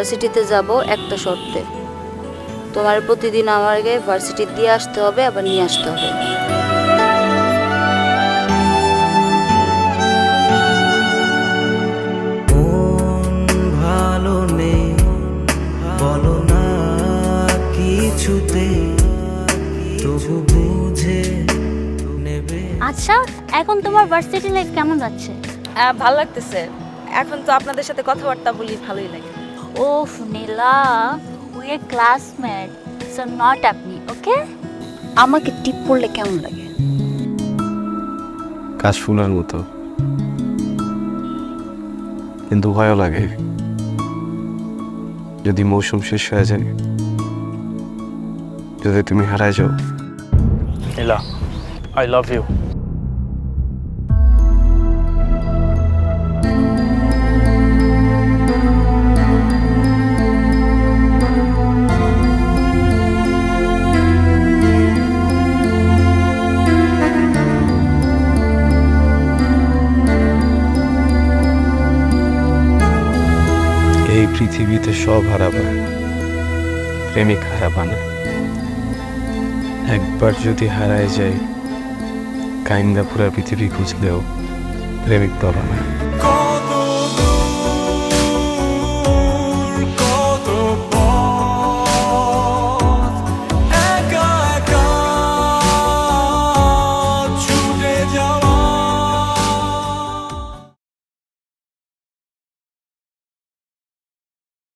ভার্সিটিতে যাব একটা শর্তে। তোমার প্রতিদিন আমাকে ভার্সিটি দিয়ে আসতে হবে আবার নিয়ে আসতে হবে। ভালো নেই বলো না কিছুতে তবু বুঝে নেবে। আচ্ছা এখন তোমার ভার্সিটি লাইফ কেমন যাচ্ছে? আহ, ভালো লাগতেছে। এখন তো আপনাদের সাথে কথাবার্তা বলি ভালোই লাগে। ও Nila we are classmate so not আপনি ওকে আমাকে টিপ পড়লে কেমন লাগে? কাশ ফুলার মতো। কিন্তু ভয়ও লাগে। যদি মৌসুম শেষ হয়ে যায় যদি তুমি হারায় যাও। Ella, I love you. এই পৃথিবীতে সব হারাবা প্রেমিক হারাবা না একবার যদি হারায় যায় কাইন্দা পুরা পৃথিবী খুঁজলেও প্রেমিক পাবা না।